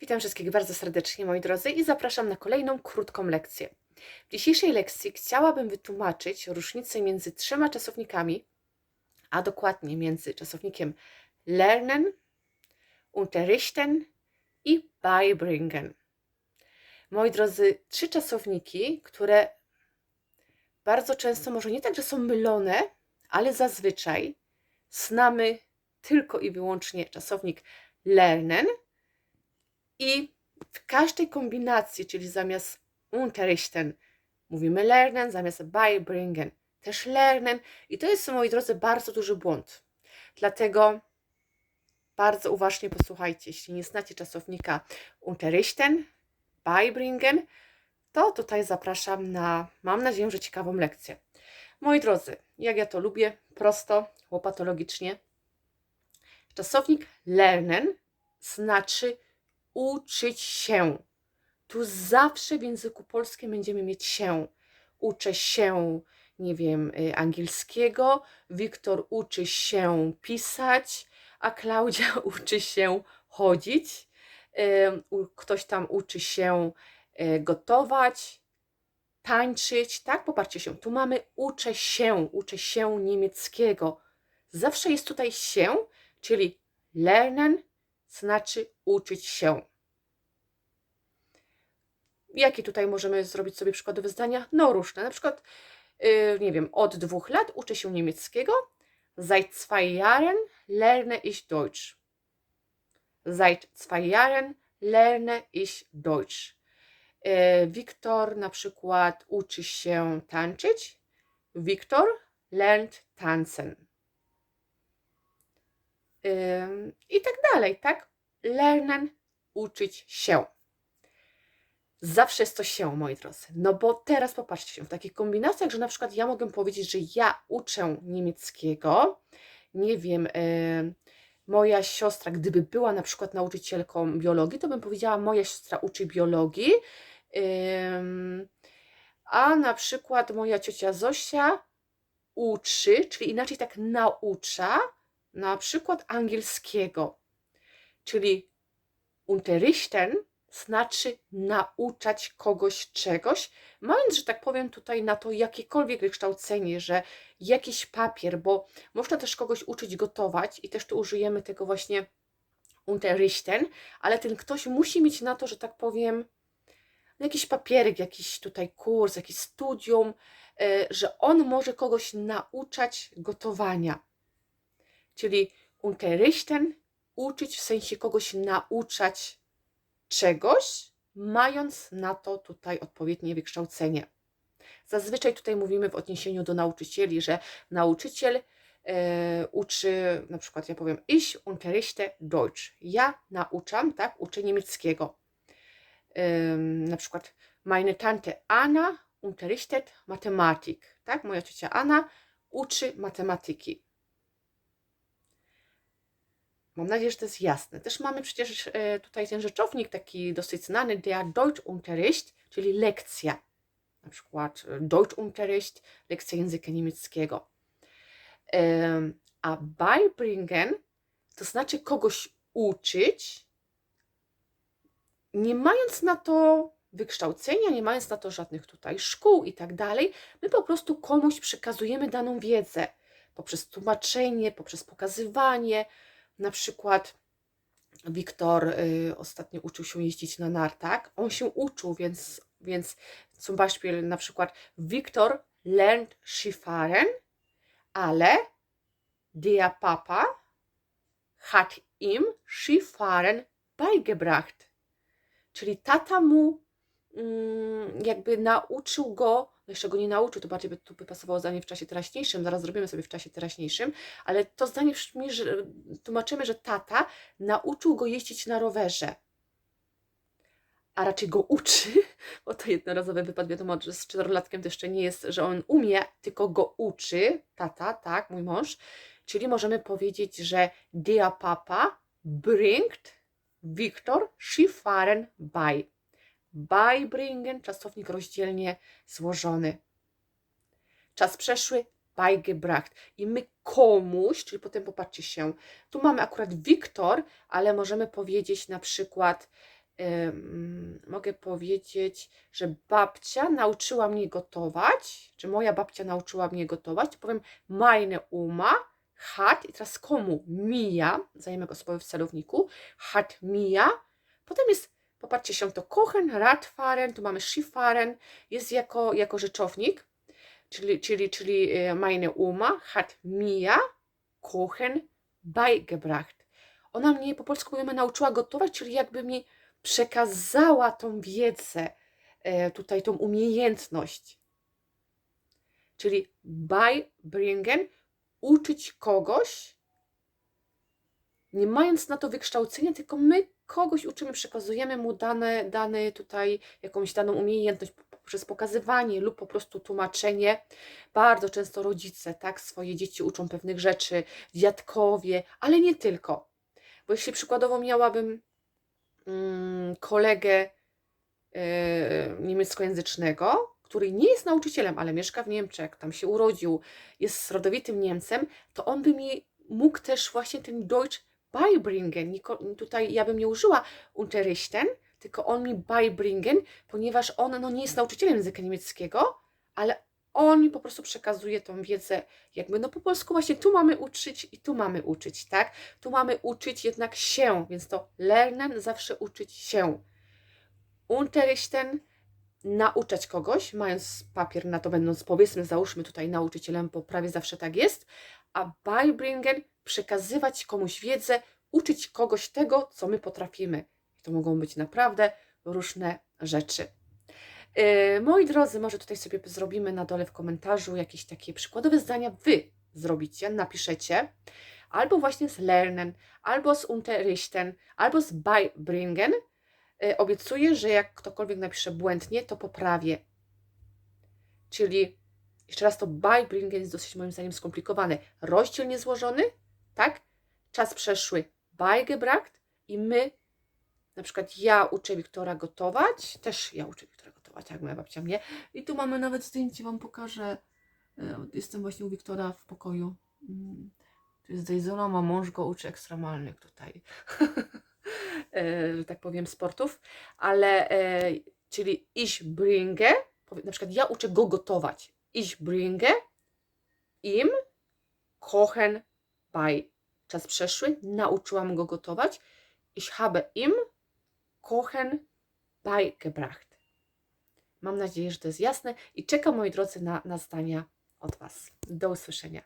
Witam wszystkich bardzo serdecznie, moi drodzy, i zapraszam na kolejną krótką lekcję. W dzisiejszej lekcji chciałabym wytłumaczyć różnicę między trzema czasownikami, a dokładnie między czasownikiem lernen, unterrichten i beibringen. Moi drodzy, trzy czasowniki, które bardzo często, może nie tak, że są mylone, ale zazwyczaj znamy tylko i wyłącznie czasownik lernen i w każdej kombinacji, czyli zamiast unterrichten mówimy lernen, zamiast beibringen też lernen i to jest, moi drodzy, bardzo duży błąd. Dlatego bardzo uważnie posłuchajcie, jeśli nie znacie czasownika unterrichten, beibringen, to tutaj zapraszam na, mam nadzieję, że ciekawą lekcję. Moi drodzy, jak ja to lubię, prosto, łopatologicznie, czasownik lernen znaczy uczyć się. Tu zawsze w języku polskim będziemy mieć się. Uczę się, nie wiem, y, angielskiego, Wiktor uczy się pisać, a Klaudia uczy się chodzić, ktoś tam uczy się y, gotować, tańczyć, tak? Popatrzcie się, tu mamy uczę się, uczę się niemieckiego. Zawsze jest tutaj się, czyli lernen znaczy uczyć się. Jakie tutaj możemy zrobić sobie przykładowe zdania? No różne, na przykład, yy, nie wiem, od dwóch lat uczę się niemieckiego. Seit zwei Jahren lerne ich Deutsch. Seit zwei Jahren lerne ich Deutsch. Yy, Wiktor na przykład uczy się tańczyć. Wiktor lernt tanzen. I tak dalej, tak? Lernen, uczyć się. Zawsze jest to się, moi drodzy. No bo teraz popatrzcie się, w takich kombinacjach, że na przykład ja mogę powiedzieć, że ja uczę niemieckiego, nie wiem, y, moja siostra, gdyby była na przykład nauczycielką biologii, to bym powiedziała, moja siostra uczy biologii, a na przykład moja ciocia Zosia uczy, czyli inaczej tak naucza, na przykład angielskiego, czyli unterrichten znaczy nauczać kogoś czegoś, mając, że tak powiem, tutaj na to jakiekolwiek wykształcenie, że jakiś papier, bo można też kogoś uczyć gotować i też tu użyjemy tego właśnie unterrichten, ale ten ktoś musi mieć na to, że tak powiem, jakiś papierek, jakiś tutaj kurs, jakiś studium, e, że on może kogoś nauczać gotowania. Czyli unterrichten, uczyć w sensie kogoś nauczać czegoś, mając na to tutaj odpowiednie wykształcenie. Zazwyczaj tutaj mówimy w odniesieniu do nauczycieli, że nauczyciel e, uczy, na przykład ja powiem, ich unterrichte Deutsch. Ja nauczam, tak, uczę niemieckiego. Ym, na przykład meine Tante Anna unterrichtet Mathematik, tak, moja ciocia Anna uczy matematyki. Mam nadzieję, że to jest jasne. Też mamy przecież e, tutaj ten rzeczownik taki dosyć znany, der Deutschunterricht, czyli lekcja. Na przykład e, Deutschunterricht, lekcja języka niemieckiego. Em, A beibringen to znaczy kogoś uczyć, nie mając na to wykształcenia, nie mając na to żadnych tutaj szkół i tak dalej. My po prostu komuś przekazujemy daną wiedzę poprzez tłumaczenie, poprzez pokazywanie, na przykład Wiktor y, ostatnio uczył się jeździć na nartach. On się uczył, więc, więc zum Beispiel na przykład Wiktor lernt Skifahren, ale der Papa hat ihm Skifahren beigebracht. Czyli tata mu jakby nauczył go, no jeszcze go nie nauczył, to bardziej by tu by pasowało zdanie w czasie teraźniejszym, zaraz zrobimy sobie w czasie teraźniejszym, ale to zdanie brzmi, że tłumaczymy, że tata nauczył go jeździć na rowerze. A raczej go uczy, bo to jednorazowy wypad, wiadomo, że z czterolatkiem to jeszcze nie jest, że on umie, tylko go uczy, tata, tak, mój mąż. Czyli możemy powiedzieć, że der Papa bringt Wiktor Skifahren bei. Beibringen, czasownik rozdzielnie złożony. Czas przeszły, beigebracht. I my komuś, czyli potem popatrzcie się, tu mamy akurat Wiktor, ale możemy powiedzieć na przykład mogę powiedzieć, że babcia nauczyła mnie gotować, czy moja babcia nauczyła mnie gotować, to powiem meine Oma hat, i teraz komu? Mia, zajmek osobowy w celowniku, hat Mia. Potem jest, popatrzcie się, to kochen, radfahren, tu mamy Skifahren, jest jako, jako rzeczownik, czyli, czyli, czyli e, meine Oma hat Mia kochen beigebracht. Ona mnie po polsku powiemy nauczyła gotować, czyli jakby mi przekazała tą wiedzę, e, tutaj tą umiejętność. Czyli beibringen, uczyć kogoś, nie mając na to wykształcenia, tylko my kogoś uczymy, przekazujemy mu dane, dane tutaj, jakąś daną umiejętność poprzez pokazywanie lub po prostu tłumaczenie. Bardzo często rodzice, tak, swoje dzieci uczą pewnych rzeczy, dziadkowie, ale nie tylko. Bo jeśli przykładowo miałabym mm, kolegę e, niemieckojęzycznego, który nie jest nauczycielem, ale mieszka w Niemczech, tam się urodził, jest rodowitym Niemcem, to on by mi mógł też właśnie ten Deutsch beibringen. Tutaj ja bym nie użyła unterrichten, tylko on mi beibringen, ponieważ on no, nie jest nauczycielem języka niemieckiego, ale on mi po prostu przekazuje tą wiedzę, jakby no po polsku właśnie tu mamy uczyć i tu mamy uczyć, tak? Tu mamy uczyć jednak się, więc to lernen zawsze uczyć się. Unterrichten nauczać kogoś, mając papier na to, będąc powiedzmy, załóżmy tutaj nauczycielem, bo prawie zawsze tak jest, a beibringen przekazywać komuś wiedzę, uczyć kogoś tego, co my potrafimy. I to mogą być naprawdę różne rzeczy. Yy, moi drodzy, może tutaj sobie zrobimy na dole w komentarzu jakieś takie przykładowe zdania Wy zrobicie, napiszecie. Albo właśnie z lernen, albo z unterrichten, albo z beibringen. Yy, obiecuję, że jak ktokolwiek napisze błędnie, to poprawię. Czyli jeszcze raz to beibringen jest dosyć moim zdaniem skomplikowane. Rozdziel niezłożony, tak? Czas przeszły beigebracht i my, na przykład ja uczę Wiktora gotować, też ja uczę Wiktora gotować, jak moja babcia mnie. I tu mamy nawet zdjęcie, Wam pokażę. E, Jestem właśnie u Wiktora w pokoju. Mm, Tu jest Dejzona, ma mąż go uczy ekstremalnych tutaj, e, tak powiem, sportów. Ale, e, czyli ich bringe, na przykład ja uczę go gotować. Ich bringe im kochen bei. Czas przeszły, nauczyłam go gotować. Ich habe im kochen beigebracht. Mam nadzieję, że to jest jasne i czekam, moi drodzy, na, na zdania od Was. Do usłyszenia.